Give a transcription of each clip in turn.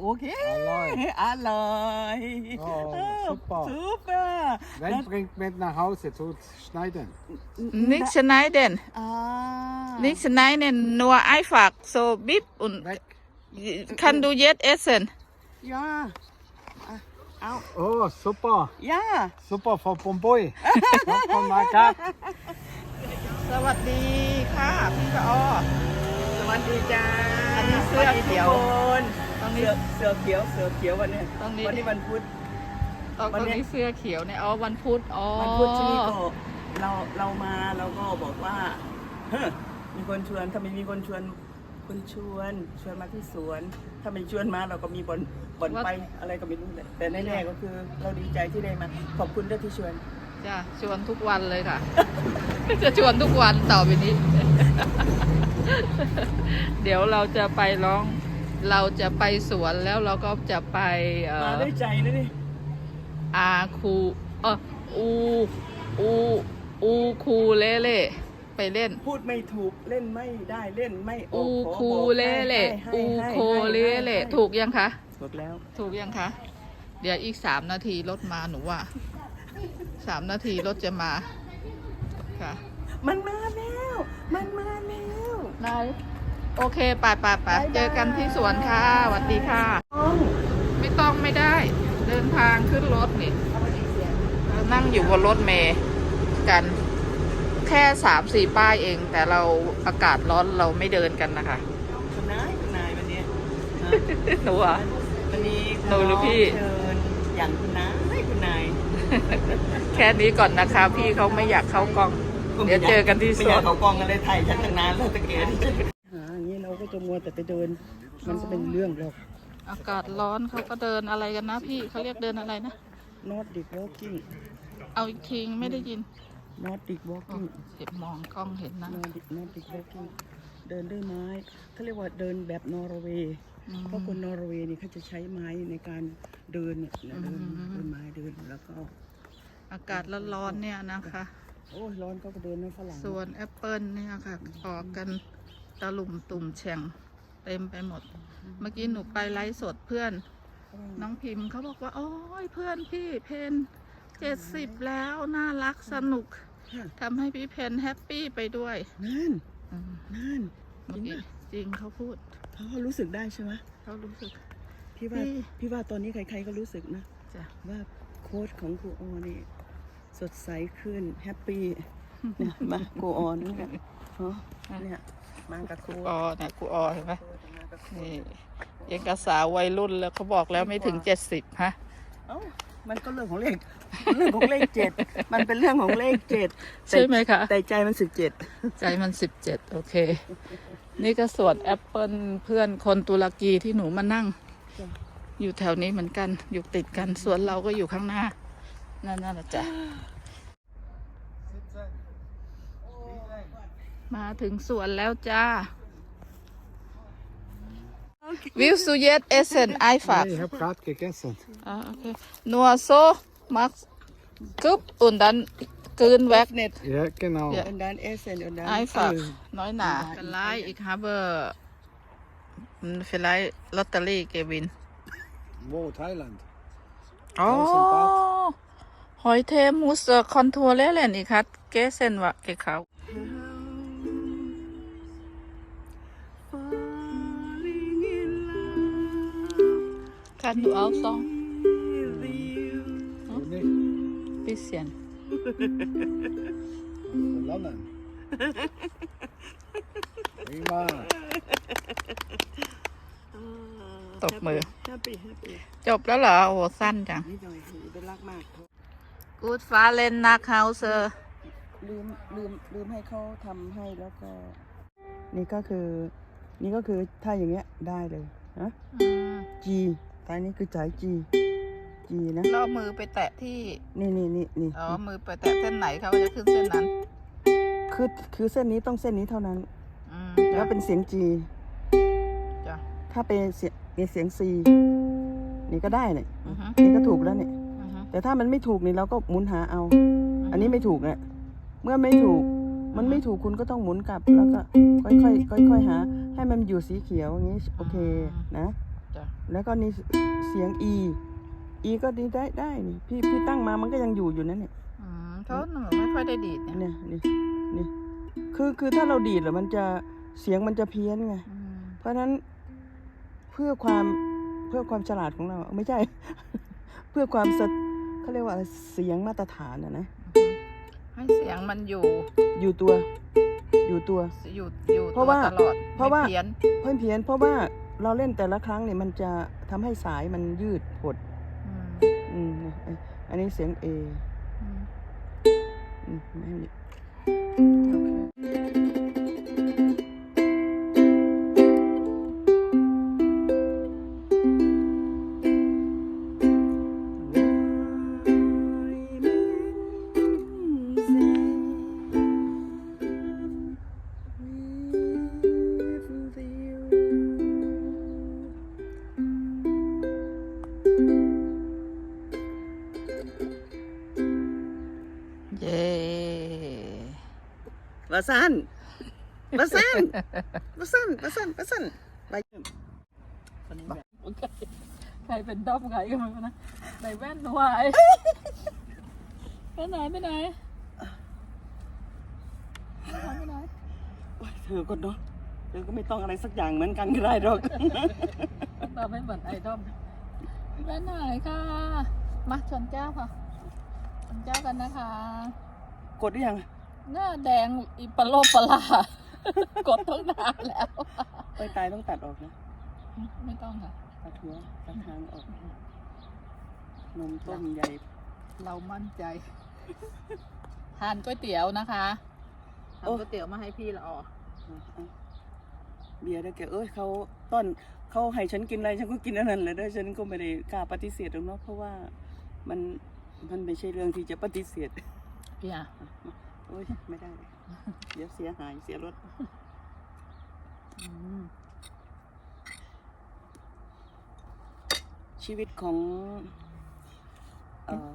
โอเค Alloy. อร่อยโอ้ super ซูเปอร์ Wenn bringt mit nach Hause zu schneiden. Nicht schneiden. อ่า Nicht schneiden, nur einfach so bip und Weg. kann du jetzt essen. ย่าอะเอา Oh, super. ย่า Super von Bombay. von Margat. สวัสดีค่ะ พี่ปอสวัสดีจ้าอันนี้เสื้อเขียว ตรงนี้เสือเขียวเสือเขียววันเนี้ยตรงนี้วันนี้วันพุธ ตอนวันนี้นี้เสื้อเขียวเนี่ยอ๋อวันพุธอ๋อวันพุธที่นี่ก็เราเรามาเราก็บอกว่าเฮ้อมีคนชวนถ้าไม่มีคนชวนคนชวนชวนมาที่สวน ถ้าไม่ชวนมาเราก็มีบอลบอลไปอะไรก็ไม่รู้เลยแต่แน่ๆก็คือเราดีใจที่ได้มาขอบคุณด้วยที่ชวน จ้ะชวนทุกวันเลยค่ะ จะชวนทุกวันต่อไปนี้ เดี๋ยวเราจะไปร้อง เราจะไปสวนแล้วเราก็จะไปเอ่มาอด้วยใจนะนี่อาคูเอออูอูอูคูเล่เล่ไปเล่น พูดไม่ถูกเล่นไม่ได้เล่นไม่อออูกขอคูบอกเล่เล่ให้อูให้โคให้เล่เล่ให้ถูกยังคะ ถูกแล้วถูกยังคะ เดี๋ยวอีกสามนาทีรถมาหนูว่าสามนาทีรถจะมาค่ะมันมาแล้ว มันมาแล้วนาย โอเคไปไปไปเจอกันที่สวนค่ะสวัสดีค่ะ ไม่ต้องไม่ได้ เดินทางขึ้นรถนี่เรานั่งอยู่บนรถเมย์กันแค่สามสี่ป้ายเอง แต่เราอากาศร้อนเราไม่เดินกันนะคะคุณนายคุณนายวันนี้นะหนูอะวันนี้หนูหรือพี่เชิญอย่างคุณนายคุณนายแค่นี้ก่อนนะคะ พี่เขาไม่อยากเข้ากล้อง เดี๋ยวเจอกันที่สไม่วอยากนเขากองกันเลยไทยฉันตั้งนานแล้วตะเกียบ จะมัวแต่ไปเดิน มันจะเป็นเรื่องหรอกอากาศร้อนเขาก็เดินอะไรกันนะพี่เขาเรียกเดินอะไรนะ Nordic walking เอาอีกทีไม่ได้ยิน Nordic โอ้ walking เห็นมองกล้องเห็นนะ Nordic Nordic walking เดินด้วยไม้เขาเรียกว่าเดินแบบนอร์เวย์อืม เพราะคนนอร์เวย์นี่เขาจะใช้ไม้ในการเดินเนี่ยเดินอืม เดินไม้เดินแล้วก็ อากาศร้อนๆเนี่ยนะคะ โอ้ยร้อนก็เดินนะฝรั่งส่วนแอปเปิลเนี่ยค่ะ ออกกัน ตะลุ่มตุ่มแฉ่งเต็มไปหมด เมื่อกี้หนูไปไลฟ์สดเพื่อน น้องพิมพ์เขาบอกว่าโอ้ยเพื่อนพี่เพนเจ็ดสิบแล้วน่ารักสนุกค่ะทำให้พี่เพนแฮปปี้ไปด้วยนั่นอืมนั่นเมื่อกี้จริงเขาพูดเขารู้สึกได้ใช่ไหมเขารู้สึกพี่ว่าพี่พี่ว่าตอนนี้ใครๆก็รู้สึกนะจ้ะว่าโค้ชของครูออนี่สดใสขึ้นแฮปปี้เนี่ยมาครูออนนี่ยเนาะเนี่ย มากับครูออเนี่ยกูออเห็นไหมมากับครูนี่ยังกระสาววัยรุ่นแล้วเขาบอกแล้วไม่ถึงเจ็ดสิบฮะเอ้ามันก็เรื่องของเลขเรื่องของเลขเจ็ดมันเป็นเรื่องของเลขเจ็ดใช่ไหมคะแต่ใจมันสิบเจ็ดใจมันสิบเจ็ดโอเค นี่ก็สวนแอปเปิลเพื่อนคนตุรกีที่หนูมานั่ง อยู่แถวนี้เหมือนกันอยู่ติดกันสวนเราก็อยู่ข้างหน้านั่นนั่นแหละจ้ะ มาถึงสวนแล้วจ้า Willst du jetzt essen einfach? Nee, ich habe gerade gegessen. Ah, okay. Nur so machst Kup und dann grün weg. เน็ต Ja, genau. Ja. อันดันเอเซนอันดัน Einfach. Neuner. Vielleicht ich habe hm, vielleicht Lotterie gewinnen. Wo? Thailand? Oh. Heute muss er kontrollieren. Ich hat gestern was gekauft. Kannst du auch so? Wo nicht? Bisschen. Lernen. Prima. ตบมือแฮปปี้แฮปปี้จบแล้วเหรอ โอ้สั้นจัง นี่หน่อยเป็นรักมาก Good f a l e n nach Hause ลืมลืมลืมให้เขาทำให้แล้วก็ นี่ก็คือ นี่ก็คือถ้าอย่างเงี้ยได้เลยนะอืม G ตายนี้คือจ่าย G G นะแล้วเอามือไปแตะที่นี่นี่นี่นี่อ๋อมือไปแตะเส้นไหนเขาก็จะขึ้นเส้นนั้น คือคือเส้นนี้ต้องเส้นนี้เท่านั้นอืมแล้จ้ะวเป็นเสียง G จ้ะถ้าเป็นเสียงเป็นเสียง C นี่ก็ได้เนี่ยอือฮึนี่ก็ถูกแล้วเนี่ยอือฮึแต่ถ้ามันไม่ถูกนี่เราก็หมุนหาเอา อันนี้ไม่ถูกเนี่ยเมื่อไม่ถูกมันไม่ถูกคุณก็ต้องหมุนกลับแล้วก็ค่อยๆค่อยๆหา ให้มันอยู่สีเขียวอย่างนี้โอเคนะ จ้ะแล้วก็นี่เสียง e e ก็ดีได้ได้นี่พี่พี่ตั้งมามันก็ยังอยู่อยู่นั่นเนี่ยอืมเขาหนูไม่ค่อยได้ดีดเนี่ยเนี่ยนี่นี่คือคือถ้าเราดีดแล้วมันจะเสียงมันจะเพี้ยนไง อืมเพราะฉะนั้นเพื่อความเพื่อความฉลาดของเราไม่ใช่ เพื่อความสะเขาเรียกว่าอะไรเสียงมาตรฐานอะนะให้เสียงมันอยู่อยู่ตัว อยู่ตัว อยู่อยู่เพราะว่าตลอดเพราะว่า ไม่เพี้ยน เพิ่มเพี้ยนเพราะว่า เราเล่นแต่ละครั้งเนี่ยมันจะทำให้สายมันยืดหดอืมอืมเนี่ยอันนี้เสียง A อืมอืมไม่ บาซันบาซันบาซันบาซันบาซันไปใครเป็นด้อมใครกันมั้งนะใส่แว่นด้วยไปไหนไปไหนไปไหนเธอก็เนาะเธอก็ไม่ต้องอะไรสักอย่างเหมือนกันก็ได้หรอกตามไม่เหมือนไอดอมไปไหนค่ะมาชนแก้วค่ะชนแก้วกันนะคะ กดหรือยัง หน้าแดงอีปลาโลปลาร้ากดตั้งนานแล้ว ไปตายต้องตัดออกนะไม่ต้องค่ะ ตัดหัวตัดหางออก นมต้มใหญ่ เรามั่นใจ ทานก๋วยเตี๋ยวนะคะทานโอ้ก๋วยเตี๋ยวมาให้พี่ละออเอาเบียร์ได้แกเอ้ยเขาต้อนเขาให้ฉันกินอะไรฉันก็กินอันนั้นเลยด้วยฉันก็ไม่ได้กล้าปฏิเสธหรอกเนาะเพราะว่ามันมันไม่ใช่เรื่องที่จะปฏิเสธพี่อะโอ้ยไม่ได้ เดี๋ยวเสียหายเสียรถอืมชีวิตของเอ่อ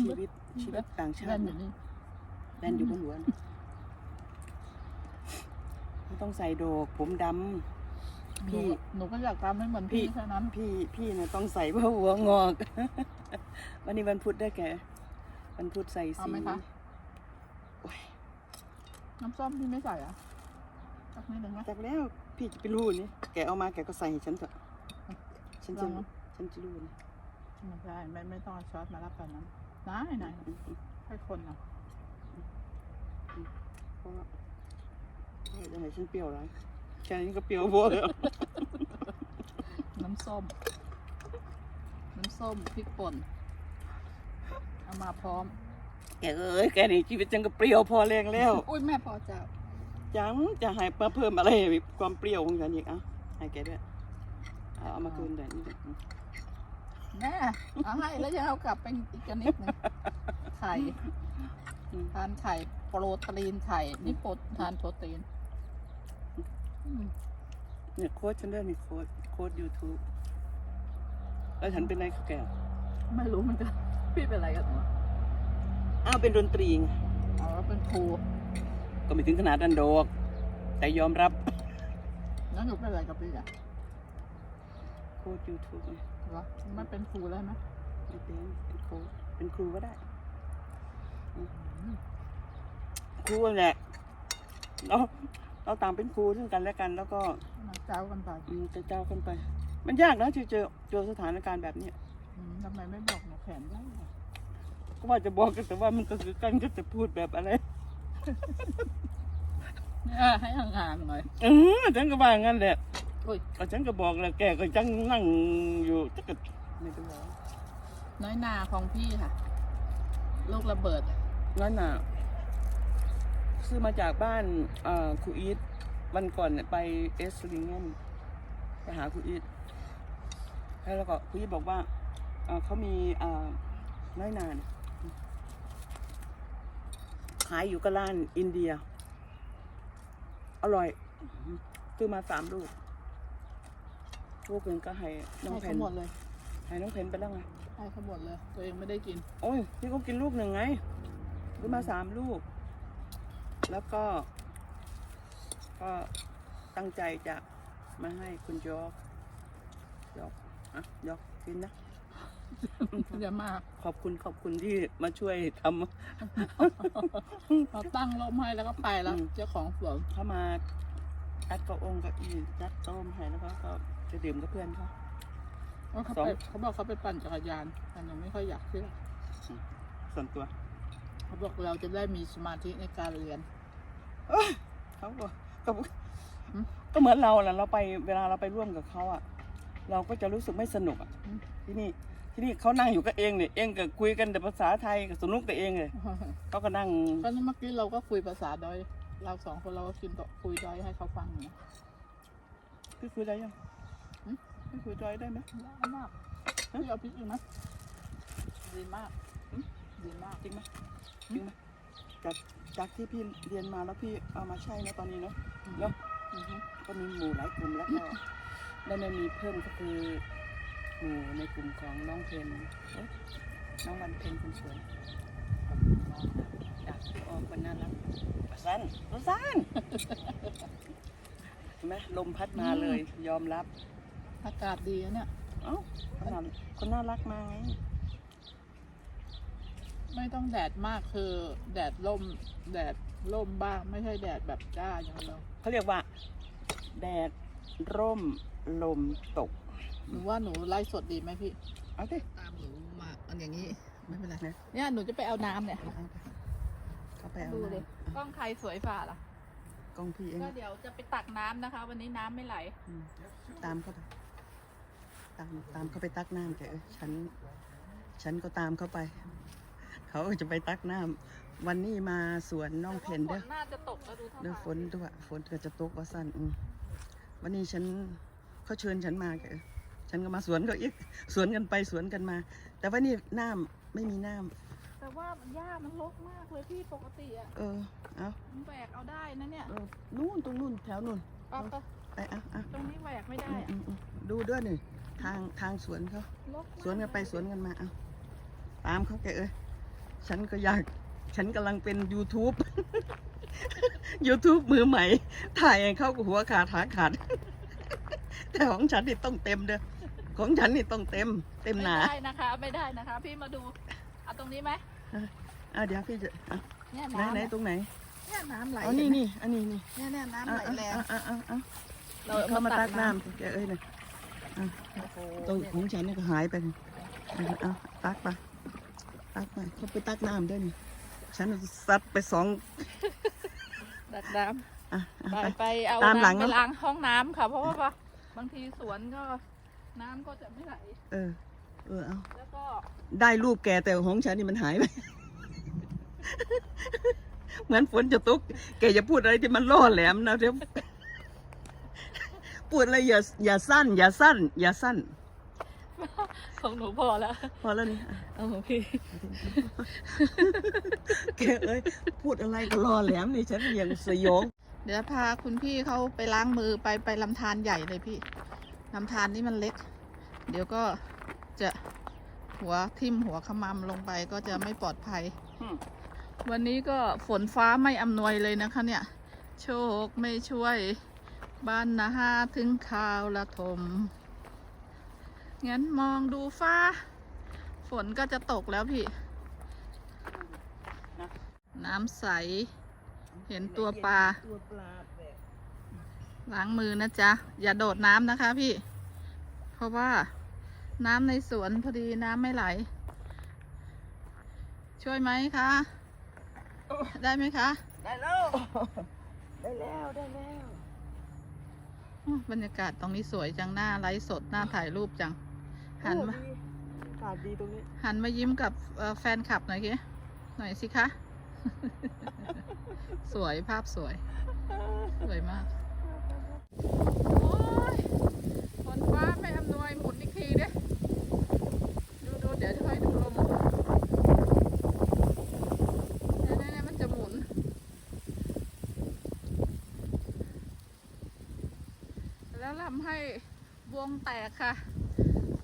ชีวิตชีวิตต่างชาแว่ตินอยู่นี่แน่นอยู่บนหัวนะไม่ต้องใส่โดก ผมดำพี่หนูก็อยากทำให้เหมือนพี่พี่แค่นั้นพี่พี่นะต้องใส่เพราะหัวงอก วันนี้วันพุธได้แกวันพุธใส่เอาสีไหมคะโอ้ย น้ำส้มพี่ไม่ใส่เหรอะสักนิดหนึ่งไหมจากแล้วพี่จะไปรู้นี่แกเอามาแกก็ใส่ให้ฉันเถอะ ฉันจะลองนะฉันจะรู้นะไม่ใช่ไม่ไม่ต้องเอาช้อนมารับกันนั้นได้ไหนให้คนอะเพราะว่าเอ้ยจะให้ฉันเปรี้ยวไรแค่นี้ก็เปรี้ยวพอแล้วน้ำส้ม น้ำส้มพริกป่น เอามาพร้อม แกเอ้ยแกนี่ชีวิตฉันก็เปรี้ยวพอแรงแล้วอุ้ยแม่พอเจ้าจังจะให้มาเพิ่มอะไรความเปรี้ยวของฉันอีกอะให้แกด้วยเอาเอามาคืนเดี๋ยวนี้แม่เอาให้แล้วยังเอากลับไปอีกกันนิดหนึงไข่ทานไข่โปรตีนไข่นี่โปรทานโปรตีนอืมเนี่ยโค้ดฉันด้วยนี่โค้ดโค้ดยูทูบแล้วฉันเป็นอะไรกับแกไม่รู้เหมือนกันพี่เป็นอะไรกันหนูอ้าวเป็นดนตรีไงอ๋อเป็นครูก็ไม่ถึงขนาดนั้นดอกแต่ยอมรับแล้วหนูเป็นอะไรกับพี่อะโค้ดยูทูบไงเหรอไม่เป็นครูแล้วไหมไม่เป็นเป็นโค้ดเป็นครูก็ได้ครูแหละเราเราตามเป็นครูซึ่งกันและกัน แล้วก็มาเจ้ากันไปอืมจะเจ้ากันไป มันยากนะที่เจอเจอสถานการณ์แบบเนี้ยอืมทำไมไม่บอกหนูแขนได้ล่ะ ก็ว่าจะบอกกันแต่ว่ามันก็คือกันก็จะพูดแบบอะไรเนี่ยให้ห่างๆหน่อย เออฉันก็ว่างั้นแหละอุ้ย ก็ฉันก็บอกแหละแกก็จังนั่งอยู่จะก็ไม่เป็นไรน้อยนาของพี่ค่ะ ลูกระเบิดงั้นน่ะซื้อมาจากบ้านเอ่อครูอีทวันก่อนเนี่ยไปเอสลิงเงนไปหาครูอีทแล้วก็ครูอีทบอกว่าเอ่อเขามีเอ่อน้อยนาเนี่ย ขายอยู่กับร้านอินเดีย อร่อยซื้อมาสามลูก ลูกหนึ่งก็ให้น้องให้เพเขานหมดเลยให้น้องเพนไปแล้วไง ให้เขาหมดเลย ตัวเองไม่ได้กิน โอ้ยพี่ก็กินลูกหนึ่งไงซื้อมาสามลูก แล้วก็ ก็ตั้งใจจะมาให้คุณโจ๊กยอกอะยอกกินนะ อย่ามาขอบคุณขอบคุณที่มาช่วยทำ เราตั้งร่มให้แล้วก็ไปแล้ว อืม เจ้าของสวนเขามาอัดเกระองค์เกับอียัดโต้มให้แล้วก็ก็จะดื่มกับเพื่อนเขา ว่าเขาสอง ไปเขาบอกเขาไปปั่นจักรยานแต่หนูไม่ค่อยอยากเชื่อส่วนตัวเขาบอกเราจะได้มีสมาธิในการเรียนเขาก็ก็อืมก็เหมือนเราแหละเราไปเวลาเราไปร่วมกับเขาอะ เราก็จะรู้สึกไม่สนุกอะอืม ที่นี่ ที่นี่เขานั่งอยู่กับเองเนี่ยเองก็คุยกันแต่ภาษาไทยกับสนุกแต่เองเลยเขาก็นั่งก็เมื่อกี้เราก็คุยภาษาดอย เราสองคนเราก็กินต่อคุยดอยให้เขาฟังอยู่นะพี่คุยได้ยังอืมพี่คุยได้ได้ไหมได้มากพี่เอาพริกอีกไหมดีมากอืมดีมากจริงไหมจริงไหมจากจากที่พี่เรียนมาแล้วพี่เอามาใช้นะตอนนี้เนาะเนาะอือฮึก็มีหมู่หลายกลุ่มแล้วก็ได้มามีเพิ่มก็คือ หมู่ในกลุ่มของน้องเพนเอ๊ะน้องวันเพนคนสวยจากที่ออกวันนั้นแล้วประสันประสันเห็นไหมลมพัดมาเลยยอมรับ อากาศดีนะเนี่ยเอ้าขนาดคนน่ารักมาไง ไม่ต้องแดดมากคือ แดดร่มแดดร่มบ้างไม่ใช่แดดแบบจ้าอย่างเราเขาเรียกว่า แดดร่มลมตก หนูว่าหนูไล่สดดีไหมพี่ เอาสิตามหนูมาอันอย่างนี้ ไม่เป็นไรนะเนี่ยหนูจะไปเอาน้ำเนี่ย เอาไปเขาไปเอาดูเลยน้ำกล้องใครสวยฝ่าล่ะ กล้องพี่เอง ก็เดี๋ยวจะไปตักน้ำนะคะ วันนี้น้ำไม่ไหล อืมตามเข้าไปตามตามเข้าไปตักน้ำแกเอ้ยฉัน ฉันก็ตามเข้าไป เขาก็จะไปตักน้ำวันนี้มาสวนน้องเพนแต่เด้อว่าฝนน่าจะตกแล้วดูท่าเด้อทางฝนด้วยฝนก็จะตกว่าสั้นอืมวันนี้ฉันเขาเชิญฉันมาแกเอ้ย ฉันก็มาสวนก็อีกสวนกันไปสวนกันมา แต่ว่านี่น้ำไม่มีน้ำแต่ว่าหญ้ามันรกมากเลยพี่ปกติอะเออเอามันแหวกเอาได้นะเนี่ยเออนู่นตรงนู่นแถวนู่นปะปะไปเอาเอาตรงนี้แหวกไม่ได้อืมอะอืมอืมดูด้วยนี่ทางทางสวนเขา รกมากสวนกันไปสวนกันมาเอาตามเขาแกเอ้ยฉันก็อยาก ฉันกำลังเป็น YouTube YouTube มือใหม่ ถ่ายให้เข้ากับหัวขาดขาขาด แต่ของฉันนี่ต้องเต็มเด้อ ของฉันนี่ต้องเต็ม เต็มหนา ไม่ได้นะคะ ไม่ได้นะคะ พี่มาดูเอาตรงนี้ไหมอะเดี๋ยวพี่จะอะเนี่ยไหนน้ำไหนเนี่ยตรงไหนเนี่ยน้ำไหลอ๋อนี่นี่อันนี้นี่เนี่ยเนี่ยน้ำอะไหลแรงอะอะอะอะเราเขามาตักน้น้ำแกเอ้ยเนี่ยำโอ้โหตรงของฉันนี่ก็หายไปนี่เอาเอาตักไปตักไปเขาไปตักน้ำด้วยนี่ฉันซัดไปสองดักน้อะำอะไปไปไปเอาตามหลังน้ำไปเนอะล้างห้องน้ำค่ะเพราะว่าบางทีสวนก็ น้ำก็จะไม่ไหล เออ เออเอาแล้วก็ได้รูปแกแต่ของฉันนี่มันหายไป เหมือนฝนจะตกแกจะพูดอะไรที่มันล่อแหลมนะเดี๋ยวพูดอะไรอย่าอย่าสั้น อย่าสั้น อย่าสั้น ของหนูพอแล้วพอแล้วนี่อะโอเค แกเอ้ยพูดอะไรก็ล่อแหลมนี่ฉันยังสยอง เดี๋ยวพาคุณพี่เขาไปล้างมือไปไปลำธารใหญ่เลยพี่ ลำธารนี่มันเล็ก เดี๋ยวก็จะหัวทิ่มหัวขมำลงไปก็จะไม่ปลอดภัยอืมวันนี้ก็ฝนฟ้าไม่อำนวยเลยนะคะเนี่ย โชคไม่ช่วย บ้านนาฮาถึงข่าวละทม งั้นมองดูฟ้า ฝนก็จะตกแล้วพี่นะน้ำใส เห็นตัวปลาตัวป ลาแบบล้างมือนะจ๊ะ อย่าโดดน้ำนะคะพี่ เพราะว่าน้ำในสวนพอดีน้ำไม่ไหล ช่วยไหมคะ ได้ไหมคะ ได้แล้ว ได้แล้วได้แล้วอ้าวบรรยากาศตรงนี้สวยจังหน้าไลฟ์สดหน้าถ่ายรูปจัง หันมาโอ้ดีอากาศดีตรงนี้ หันมายิ้มกับเอ่อแฟนคลับหน่อยคิหน่อยสิคะ สวยภาพสวย สวยมากโอ้ย ฝนฟ้าไม่อำนวยหมุนอีกทีเด้ดูดูเดี๋ยวจะค่อยดูลมเนี่ยเนี่ยเนี่ยมันจะหมุน แล้วทำให้วงแตกค่ะ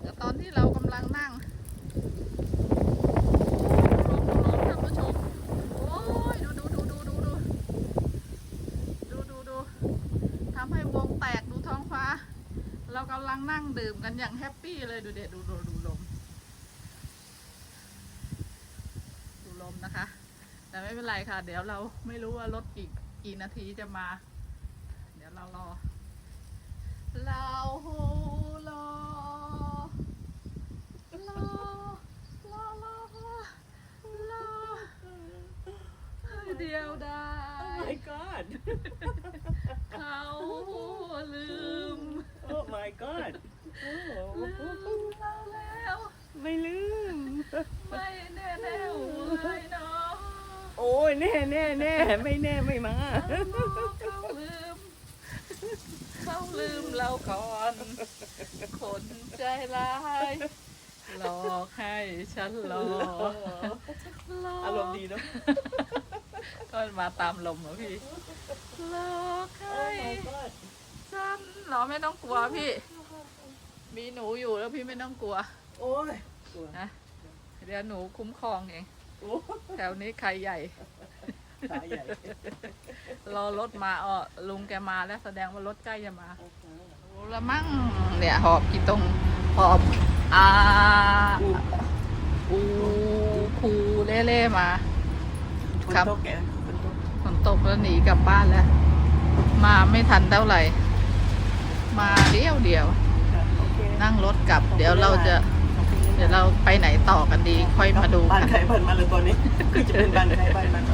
แต่ตอนที่เรากำลังนั่ง กดูท้องฟ้าเรากำลังนั่งดื่มกันอย่างแฮปปี้เลยดูเด็ดดูดูดูลม ดูลมนะคะ แต่ไม่เป็นไรค่ะ เดี๋ยวเราไม่รู้ว่ารถกี่กี่นาทีจะมา เดี๋ยวเรารอ เรารอรอรอรอรอเดียวได้ Oh my god เขาลืม Oh my god โอ้ลืมเราแล้วไม่ลืม ไม่แน่แน่เลยเนาะโอ้ยแน่แน่แน่ไม่แน่ไม่มาเขาลืมเขาลืมเราก่อนคนใจร้ายหลอกให้ฉันรอรออารมณ์ดีเนาะก็มาตามลมเหรอพี่หลอกให้ฉันเหรอไม่ต้องกลัวพี่ มีหนูอยู่แล้วพี่ไม่ต้องกลัวโอ้ยกลัวนะเดี๋ยวหนูคุ้มครองเองโอ้แถวนี้ใครใหญ่ ขาใหญ่รอรถมาอ๋อลุงแกมาแล้วแสดงว่ารถใกล้จะมาโอ้ละมั่งเนี่ยหอบกี่ตรงหอบอาอูคูเล่ๆมาฝนครับตกแกฝนตกฝนตกแล้วหนีกลับบ้านแล้ว มาไม่ทันเท่าไหร่ มาเดียวเดียวครับโอเค นั่งรถกลับ เดี๋ยวเราจะ เดี๋ยวเราไปไหนต่อกันดี ค่อยมาดูบ้านกัน ใครบ้านมันเลยตอนนี้คือจะเป็นบ้านใครบ้านมันโอ้